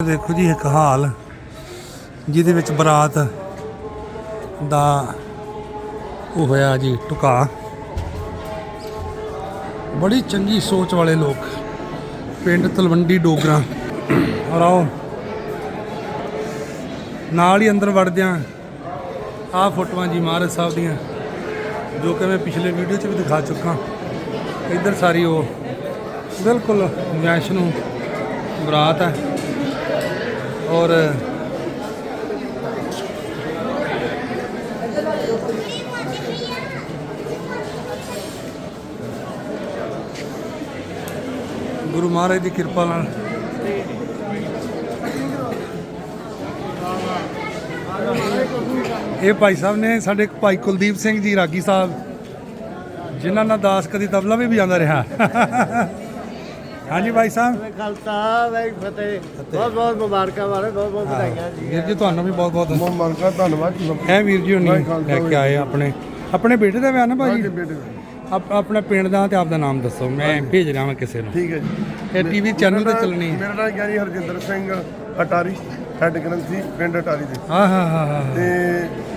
ਦੇਖੋ ਜੀ, ਇੱਕ ਹਾਲ, ਜਿਹਦੇ ਵਿੱਚ ਬਰਾਤ ਦਾ ਉਹ ਹੋਇਆ ਜੀ, ਟੁਕਾ। ਬੜੀ ਚੰਗੀ ਸੋਚ ਵਾਲੇ ਲੋਕ, ਪਿੰਡ ਤਲਵੰਡੀ ਡੋਗਰਾ। ਔਰ ਆਓ, ਨਾਲ ਹੀ ਅੰਦਰ ਵੜਦਿਆਂ ਆਹ ਫੋਟੋਆਂ ਜੀ ਮਹਾਰਾਜ ਸਾਹਿਬ ਦੀਆਂ, ਜੋ ਕਿ ਮੈਂ ਪਿਛਲੇ ਵੀਡੀਓ 'ਚ ਵੀ ਦਿਖਾ ਚੁੱਕਾ। ਇੱਧਰ ਸਾਰੀ ਉਹ, ਬਿਲਕੁਲ ਵੈਸ਼ਨੂ ਬਰਾਤ ਹੈ। ਔਰ ਗੁਰੂ ਮਹਾਰਾਜ ਦੀ ਕਿਰਪਾ ਨਾਲ ਇਹ ਭਾਈ ਸਾਹਿਬ ਨੇ ਸਾਡੇ ਭਾਈ ਕੁਲਦੀਪ ਸਿੰਘ ਜੀ, ਰਾਗੀ ਸਾਹਿਬ, ਜਿਨ੍ਹਾਂ ਨਾਲ ਦਾਸ ਕਦੀ ਤਬਲਾ ਵੀ ਵਜਾਉਂਦਾ ਰਿਹਾ। ਹਾਂਜੀ ਭਾਈ ਸਾਹਿਬ। ਖਾਲਸਾ ਵੈਗ ਫਤਿਹ। ਬਹੁਤ ਬਹੁਤ ਮੁਬਾਰਕਾਂ ਵਾਲੇ ਬਹੁਤ ਬਹੁਤ ਵਧਾਈਆਂ ਜੀ। ਵੀਰ ਜੀ ਤੁਹਾਨੂੰ ਵੀ ਬਹੁਤ ਬਹੁਤ ਮਨਕਾ ਧੰਨਵਾਦ ਜੀ ਐ ਵੀਰ ਜੀ ਹੁਣੀ ਲੈ ਕੇ ਆਏ ਆਪਣੇ। ਆਪਣੇ ਬੇਟੇ ਦਾ ਵਿਆਹ ਨਾ ਭਾਜੀ? ਬੇਟੇ ਆਪ ਆਪਣਾ ਪਿੰਡ ਦਾ ਤੇ ਆਪਦਾ ਨਾਮ ਦੱਸੋ ਮੈਂ ਭੇਜ ਰਿਹਾ ਹਾਂ ਕਿਸੇ ਨੂੰ। ਠੀਕ ਹੈ ਜੀ। ਇਹ ਟੀਵੀ ਚੈਨਲ ਤੇ ਚੱਲਣੀ ਹੈ। ਮੇਰਾ ਨਾਮ ਗਿਆਨੀ ਹਰਜਿੰਦਰ ਸਿੰਘ ਅਟਾਰੀ ਹੈੱਡ ਗ੍ਰੰਥੀ ਪਿੰਡ ਅਟਾਰੀ ਦੇ। ਹਾਂ ਹਾਂ ਹਾਂ। ਤੇ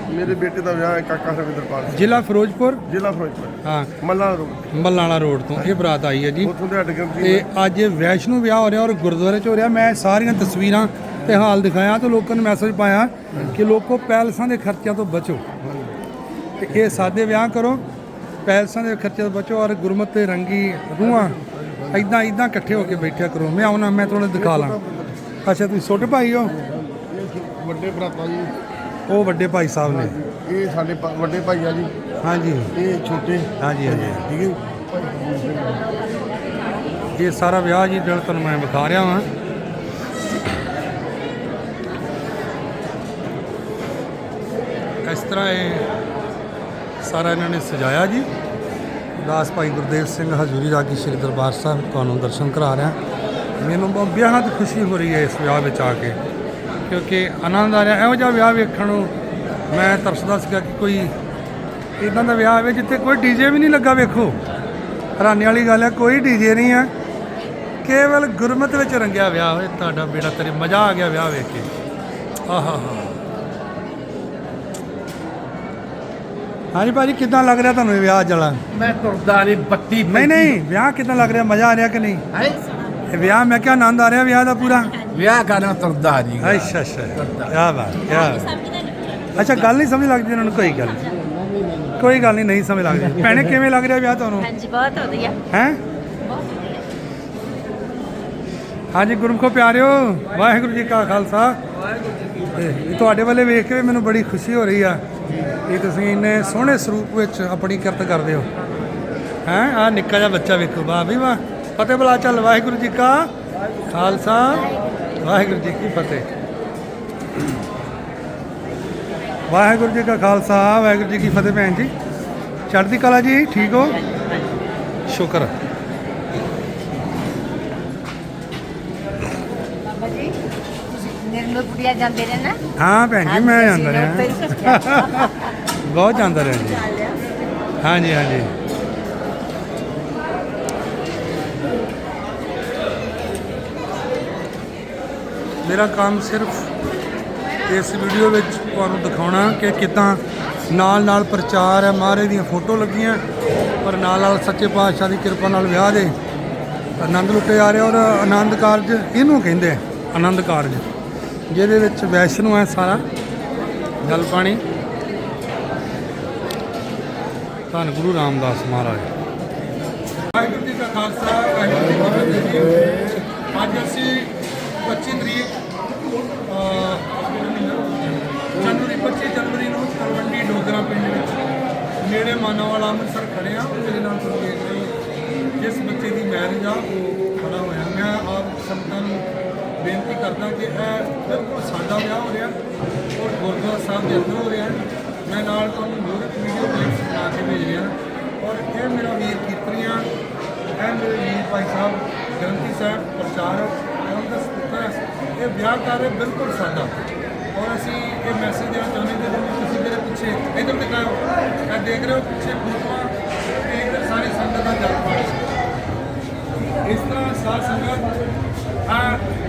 ਮੇਰੇ ਬੇਟੇ ਦਾ ਵਿਆਹ ਹੈ ਕਾਕਾ ਰਵਿੰਦਰਪਾਲ ਸਿੰਘ, ਜ਼ਿਲ੍ਹਾ ਫਿਰੋਜ਼ਪੁਰ? ਜ਼ਿਲ੍ਹਾ ਫਿਰੋਜ਼ਪੁਰ। ਹਾਂ। ਮੱਲਾ ਰੋਡ। ਮੱਲਾਣਾ ਰੋਡ ਤੋਂ। ਇਹ ਬਰਾਤ ਆਈ ਹੈ ਜੀ। ਉੱਥੋਂ ਦੇ ਹੈੱਡ ਗ੍ਰੰਥੀ ਤੇ ਅੱਜ ਵੈਸ਼ਨੂ ਵਿਆਹ ਹੋ ਰਿਹਾ ਔਰ ਗੁਰਦੁਆਰੇ 'ਚ ਹੋ ਰਿਹਾ। ਮੈਂ ਸਾਰੀਆਂ ਤਸਵੀਰਾਂ ਤੇ ਹਾਲ ਦਿਖਾਇਆ ਤੇ ਲੋਕਾਂ ਨੂੰ ਮੈਸੇਜ ਪਾਇਆ ਕਿ ਲੋਕੋ ਪੈਲਸਾਂ ਦੇ ਖਰਚਿਆਂ ਤੋਂ ਬਚੋ। ਤੇ ਇਹ ਸਾਦੇ ਵਿਆਹ ਕਰੋ। ਪੈਲਸਾਂ ਦੇ ਖਰਚੇ ਤੋਂ ਬਚੋ ਔਰ ਗੁਰਮਤ ਤੇ ਰੰਗੀ ਰੂਹਾਂ ਐਦਾਂ ਐਦਾਂ ਇਕੱਠੇ ਹੋ ਕੇ ਬੈਠਿਆ ਕਰੋ। ਮੈਂ ਆਉਣਾ ਮੈਂ ਤੁਹਾਨੂੰ ਦਿਖਾ ਲਾਂ। ਅੱਛਾ ਤੁਸੀਂ ਛੋਟੇ ਭਾਈ ਹੋ? ਵੱਡੇ ਭਰਾਤਾ ਜੀ। ਉਹ ਵੱਡੇ ਭਾਈ ਸਾਹਿਬ ਨੇ। ਇਹ ਸਾਡੇ ਵੱਡੇ ਭਾਈ ਆ ਜੀ। ਹਾਂਜੀ। ਇਹ ਛੋਟੇ। ਹਾਂਜੀ ਹਾਂਜੀ। ਠੀਕ ਹੈ ਜੀ? ਇਹ ਸਾਰਾ ਵਿਆਹ ਜੀ ਜਿਹੜਾ ਤੁਹਾਨੂੰ ਮੈਂ ਵਿਖਾ ਰਿਹਾ ਹਾਂ ਇਸ ਤਰ੍ਹਾਂ ਇਹ ਸਾਰਾ ਇਹਨਾਂ ਨੇ ਸਜਾਇਆ ਜੀ। ਦਾਸ ਭਾਈ ਗੁਰਦੇਵ ਸਿੰਘ ਹਜ਼ੂਰੀ ਰਾਗੀ ਸ਼੍ਰੀ ਦਰਬਾਰ ਸਾਹਿਬ ਤੁਹਾਨੂੰ ਦਰਸ਼ਨ ਕਰਾ ਰਿਹਾ। ਮੈਨੂੰ ਬਹੁਤ ਬੇਹੱਦ ਖੁਸ਼ੀ ਹੋ ਰਹੀ ਹੈ ਇਸ ਵਿਆਹ ਵਿੱਚ ਆ ਕੇ। ਕਿਉਂਕਿ ਆਨੰਦ ਆ ਰਿਹਾ। ਇਹੋ ਜਿਹਾ ਵਿਆਹ ਵੇਖਣ ਨੂੰ ਮੈਂ ਤਰਸਦਾ ਸੀਗਾ ਕਿ ਕੋਈ ਇਦਾਂ ਦਾ ਵਿਆਹ ਹੋਵੇ ਜਿੱਥੇ ਕੋਈ ਡੀਜੇ ਵੀ ਨਹੀਂ ਲੱਗਾ ਵੇਖੋ। ਹੈਰਾਨੀ ਵਾਲੀ ਗੱਲ ਹੈ ਕੋਈ ਡੀਜੇ ਨਹੀਂ ਹੈ। ਕੇਵਲ ਗੁਰਮਤ ਵਿੱਚ ਰੰਗਿਆ ਵਿਆਹ ਹੋਏ ਤੁਹਾਡਾ ਬੇੜਾ ਤੇਰੇ ਮਜ਼ਾ ਆ ਗਿਆ ਵਿਆਹ ਵੇਖ ਕੇ। ਆਹਾ ਹਾਂਜੀ ਭਾਜੀ ਕਿਦਾਂ ਲੱਗ ਰਿਹਾ ਤੁਹਾਨੂੰ ਇਹ ਵਿਆਹ ਜਲਾ? ਮੈਂ ਤੁਰਦਾ ਨਹੀਂ ਬੱਤੀ ਨਹੀਂ ਨਹੀਂ ਵਿਆਹ ਕਿਦਾਂ ਲੱਗ ਰਿਹਾ ਮਜ਼ਾ ਆ ਰਿਹਾ ਕਿ ਨਹੀਂ? ਹੈ? ਇਹ ਵਿਆਹ ਮੈਂ ਕਿਹਾ ਆਨੰਦ ਆ ਰਿਹਾ ਵਿਆਹ ਦਾ ਪੂਰਾ। ਵਿਆਹ ਕਰਨਾ ਤੁਰਦਾ ਨਹੀਂ ਅੱਛਾ ਅੱਛਾ। ਕੀ ਬਾਤ ਕੀ ਬਾਤ। ਅੱਛਾ ਗੱਲ ਨਹੀਂ ਸਮਝ ਲੱਗਦੀ ਇਹਨਾਂ ਨੂੰ ਕੋਈ ਗੱਲ ਨਹੀਂ। ਕੋਈ ਗੱਲ ਨਹੀਂ ਨਹੀਂ ਸਮਝ ਲੱਗਦੀ। ਭੈਣੇ ਕਿਵੇਂ ਲੱਗ ਰਿਹਾ ਵਿਆਹ ਤੁਹਾਨੂੰ? ਹਾਂਜੀ ਬਹੁਤ ਵਧੀਆ। ਹੈ? ਹਾਂਜੀ ਗੁਰਮਖੋ ਪਿਆਰਿਓ ਵਾਹਿਗੁਰੂ ਜੀ ਕਾ ਖਾਲਸਾ। ਤੁਹਾਡੇ ਵੱਲੇ ਵੇਖ ਕੇ ਮੈਨੂੰ ਬੜੀ ਖੁਸ਼ੀ ਹੋ ਰਹੀ ਆ ਕਿ ਤੁਸੀਂ ਇੰਨੇ ਸੋਹਣੇ ਸਰੂਪ ਵਿੱਚ ਆਪਣੀ ਕਿਰਤ ਕਰਦੇ ਹੋ। ਹੈ? ਆ ਨਿੱਕਾ ਜਿਹਾ ਬੱਚਾ ਵੇਖੋ ਵਾਹ ਵੀ ਵਾਹ। ਫਤਿਹ ਬੁਲਾ ਚੱਲ ਵਾਹਿਗੁਰੂ ਜੀ ਕਾ ਖਾਲਸਾ ਵਾਹਿਗੁਰੂ ਜੀ ਕੀ ਫਤਿਹ। ਵਾਹਿਗੁਰੂ ਜੀ ਕਾ ਖਾਲਸਾ ਵਾਹਿਗੁਰੂ ਜੀ ਕੀ ਫਤਿਹ ਭੈਣ ਜੀ। ਚੜ੍ਹਦੀ ਕਲਾ ਜੀ ਠੀਕ ਹੋ? ਸ਼ੁਕਰ। ਬਾਬਾ ਜੀ ਤੁਸੀਂ ਨਿਰਮਲਪੁਰੀਆ ਜਾਂਦੇ ਨੇ ਨਾ? ਹਾਂ ਭੈਣ ਜੀ ਮੈਂ ਜਾਂਦਾ ਰਿਹਾ। ਬਹੁਤ ਜਾਂਦਾ ਰਿਹਾ ਜੀ। ਹਾਂਜੀ ਹਾਂਜੀ। ਮੇਰਾ ਕੰਮ ਸਿਰਫ ਇਸ ਵੀਡੀਓ ਵਿੱਚ ਤੁਹਾਨੂੰ ਦਿਖਾਉਣਾ ਕਿ ਕਿਦਾਂ ਨਾਲ ਨਾਲ ਪ੍ਰਚਾਰ ਹੈ। ਮਹਾਰਾਜ ਦੀਆਂ ਫੋਟੋ ਲੱਗੀਆਂ, ਪਰ ਨਾਲ ਨਾਲ ਸੱਚੇ ਪਾਤਸ਼ਾਹ ਦੀ ਕਿਰਪਾ ਨਾਲ ਵਿਆਹ ਦੇ ਆਨੰਦ ਲੁੱਟੇ ਜਾ ਰਹੇ ਔਰ ਆਨੰਦ ਕਾਰਜ ਇਹਨੂੰ ਕਹਿੰਦੇ ਆਨੰਦ ਕਾਰਜ, ਜਿਹਦੇ ਵਿੱਚ ਵੈਸ਼ਨੂ ਹੈ ਸਾਰਾ। ਜਲ ਪਾਣੀ। ਧੰਨ ਗੁਰੂ ਰਾਮਦਾਸ ਮਹਾਰਾਜ। ਵਾਹਿਗੁਰੂ ਜੀ ਕਾ ਖਾਲਸਾ, ਵਾਹਿਗੁਰੂ ਜੀ ਕੀ ਫਤਿਹ ਅੱਜ ਅਸੀਂ ਜਨਵਰੀ ਨੂੰ ਤਲਵੰਡੀ ਡੋਗਰਾ ਪਿੰਡ ਵਿੱਚ ਨੇੜੇ ਮਾਨੋਵਾਲ ਅੰਮ੍ਰਿਤਸਰ ਖੜੇ ਆ ਮੇਰੇ ਨਾਲ ਸੁਖਦੇਵ ਸਿੰਘ ਜਿਸ ਬੱਚੇ ਦੀ ਮੈਰਿਜ ਆ, ਉਹ ਖੜਾ ਹੋਇਆ। ਮੈਂ ਆਪ ਸੰਤਾਂ ਨੂੰ ਬੇਨਤੀ ਕਰਦਾ ਕਿ ਇਹ ਬਿਲਕੁਲ ਸਾਡਾ ਵਿਆਹ ਹੋ ਰਿਹਾ ਔਰ ਗੁਰਦੁਆਰਾ ਸਾਹਿਬ ਦੇ ਅੰਦਰ ਹੋ ਰਿਹਾ ਮੈਂ ਨਾਲ ਤੁਹਾਨੂੰ ਹੋਰ ਵੀਡੀਓ ਕਲਿੱਪ ਬਣਾ ਕੇ ਭੇਜ ਰਿਹਾ। ਔਰ ਇਹ ਮੇਰਾ ਵੀਰ ਕੀਰਤਨੀਆ ਇਹ ਮੇਰੇ ਵੀਰ ਭਾਈ ਸਾਹਿਬ, ਗ੍ਰੰਥੀ ਸਾਹਿਬ, ਪ੍ਰਚਾਰਕ ਉਹਨਾਂ ਦਾ ਸਪੀਕਰ ਇਹ ਵਿਆਹ ਕਰ ਰਹੇ ਬਿਲਕੁਲ ਸਾਦਾ ਔਰ ਅਸੀਂ ਇਹ ਮੈਸੇਜ ਦੇਣਾ ਚਾਹੁੰਦੇ ਕਿ ਜਿਵੇਂ ਤੁਸੀਂ ਮੇਰੇ ਪਿੱਛੇ ਇਧਰ ਦਿਖਾਓ ਇਹ ਦੇਖ ਰਹੇ ਹੋ ਪਿੱਛੇ ਫੋਟੋਆਂ ਤੇ ਇੱਧਰ ਸਾਰੇ ਸੰਗਤ ਦਾ ਜਲ ਇਸ ਤਰ੍ਹਾਂ ਸਾਧ ਸੰਗਤ ਆ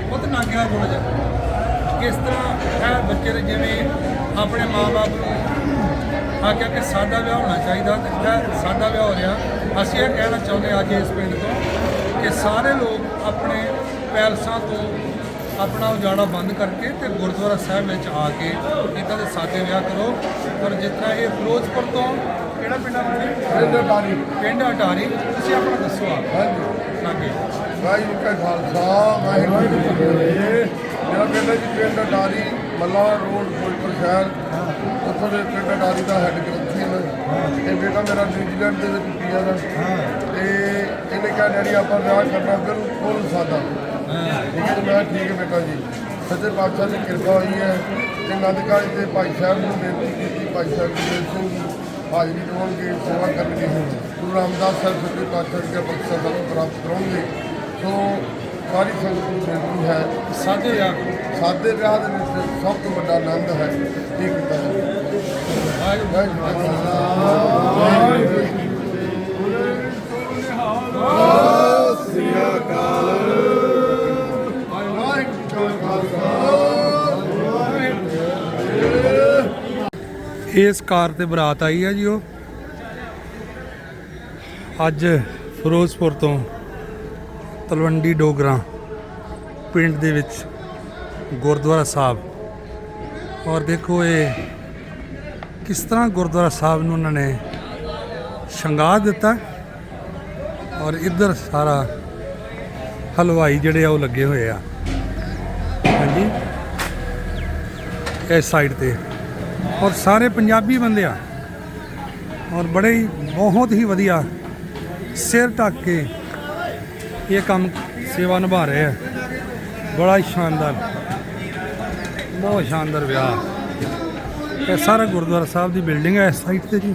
ਬਹੁਤ ਨਾਗਿਆ ਬੋਲ ਜਿਹਾ ਕਿਸ ਤਰ੍ਹਾਂ ਇਹ ਬੱਚੇ ਦੇ ਜਿਵੇਂ ਆਪਣੇ ਮਾਪੇ ਨੂੰ ਆਖਿਆ ਕਿ ਸਾਡਾ ਵਿਆਹ ਹੋਣਾ ਚਾਹੀਦਾ ਤੇ ਇਹ ਸਾਦਾ ਵਿਆਹ ਹੋ ਰਿਹਾ। ਅਸੀਂ ਇਹ ਕਹਿਣਾ ਚਾਹੁੰਦੇ ਹਾਂ ਅੱਜ ਇਸ ਪਿੰਡ ਤੋਂ ਕਿ ਸਾਰੇ ਲੋਕ ਆਪਣੇ ਪੈਲਸਾਂ ਤੋਂ ਆਪਣਾ ਉਜਾੜਾ ਬੰਦ ਕਰਕੇ ਤੇ ਗੁਰਦੁਆਰਾ ਸਾਹਿਬ ਵਿੱਚ ਆ ਕੇ ਇਦਾਂ ਦੇ ਸਾਦੇ ਵਿਆਹ ਕਰੋ। ਪਰ ਜਿਸ ਤਰ੍ਹਾਂ ਇਹ ਫਿਰੋਜ਼ਪੁਰ ਤੋਂ ਕਿਹੜਾ ਪਿੰਡ ਆ ਪਿੰਡ ਅਟਾਰੀ। ਪਿੰਡ ਅਟਾਰੀ। ਤੁਸੀਂ ਆਪਣਾ ਦੱਸੋ ਆ ਹਾਂਜੀ। ਲਾਗੇ। ਵਾਹਿਗੁਰੂ ਕਾ ਖਾਲਸਾ ਵਾਹਿਗੁਰੂ ਜੀ ਕੀ ਫਤਿਹ। ਮੇਰਾ ਪਿੰਡ ਹੈ ਜੀ ਪਿੰਡ ਅਟਾਰੀ ਮੱਲਾ ਰੋਡ ਫਿਰੋਜ਼ਪੁਰ ਸ਼ਹਿਰ। ਉੱਥੋਂ ਦੇ ਪਿੰਡ ਅਟਾਰੀ ਦਾ ਹੈੱਡ ਗ੍ਰੰਥੀ ਹਾਂ ਮੈਂ ਇਹ ਬੇਟਾ ਮੇਰਾ ਨਿਊਜ਼ੀਲੈਂਡ ਦੇ ਵਿੱਚ ਪੀਆ ਦਾ। ਤੇ ਇਹਨੇ ਕਿਹਾ ਡੈਡੀ ਆਪਾਂ ਵਿਆਹ ਕਰਨਾ ਬਿਲਕੁਲ ਸਾਦਾ ਠੀਕ ਹੈ ਜੀ, ਮੈਂ ਠੀਕ ਹੈ ਬੇਟਾ ਜੀ ਸੱਚੇ ਪਾਤਸ਼ਾਹ ਦੀ ਕਿਰਪਾ ਹੋਈ ਹੈ ਤੇ ਨੰਦਕਾਲ ਤੇ ਭਾਈ ਸਾਹਿਬ ਨੂੰ ਬੇਨਤੀ ਕੀਤੀ ਭਾਈ ਸਾਹਿਬ ਜੀ ਸਿੰਘ ਜੀ ਹਾਜ਼ਰੀ ਦੇਵਾਂਗੇ ਸੇਵਾ ਕਰਨਗੇ ਗੁਰੂ ਰਾਮਦਾਸ ਸਾਹਿਬ ਸੱਚੇ ਪਾਤਸ਼ਾਹ ਜੀ ਬਖਸ਼ਾ ਦਾ ਪ੍ਰਾਪਤ ਕਰੋਗੇ ਸੋ ਸਾਰੀ ਸੰਗਤ ਨੂੰ ਬੇਨਤੀ ਹੈ ਸਾਦੇ ਵਿਆਹ ਸਾਦੇ ਵਿਆਹ ਦੇ ਵਿੱਚ ਸਭ ਤੋਂ ਵੱਡਾ ਆਨੰਦ ਹੈ ਇਹ ਕੀਤਾ ਜਾਵੇ ਵਾਹਿਗੁਰੂ ਵਾਹਿਗੁਰੂ ਇਸ ਕਾਰ ਤੇ ਬਰਾਤ ਆਈ ਹੈ ਜੀ ਉਹ। ਅੱਜ ਫਿਰੋਜ਼ਪੁਰ ਤੋਂ ਤਲਵੰਡੀ ਡੋਗਰਾ ਪਿੰਡ ਦੇ ਵਿੱਚ ਗੁਰਦੁਆਰਾ ਸਾਹਿਬ। ਔਰ ਦੇਖੋ ਇਹ ਕਿਸ ਤਰ੍ਹਾਂ ਗੁਰਦੁਆਰਾ ਸਾਹਿਬ ਨੂੰ ਉਹਨਾਂ ਨੇ ਸ਼ਿੰਗਾਰ ਦਿੱਤਾ। ਔਰ ਇੱਧਰ ਸਾਰਾ ਹਲਵਾਈ ਜਿਹੜੇ ਆ ਉਹ ਲੱਗੇ ਹੋਏ ਆ। ਹਾਂਜੀ। ਇਸ ਸਾਈਡ ਤੇ। ਔਰ ਸਾਰੇ ਪੰਜਾਬੀ ਬੰਦੇ ਆ। ਔਰ ਬੜੇ ਹੀ, ਬਹੁਤ ਹੀ ਵਧੀਆ ਸਿਰ ਢੱਕ ਕੇ ਇਹ ਕੰਮ ਸੇਵਾ ਨਿਭਾ ਰਹੇ ਆ। ਬੜਾ ਹੀ ਸ਼ਾਨਦਾਰ, ਬਹੁਤ ਸ਼ਾਨਦਾਰ ਵਿਆਹ। ਇਹ ਸਾਰਾ ਗੁਰਦੁਆਰਾ ਸਾਹਿਬ ਦੀ ਬਿਲਡਿੰਗ ਹੈ ਇਸ ਸਾਈਡ ਤੇ ਜੀ।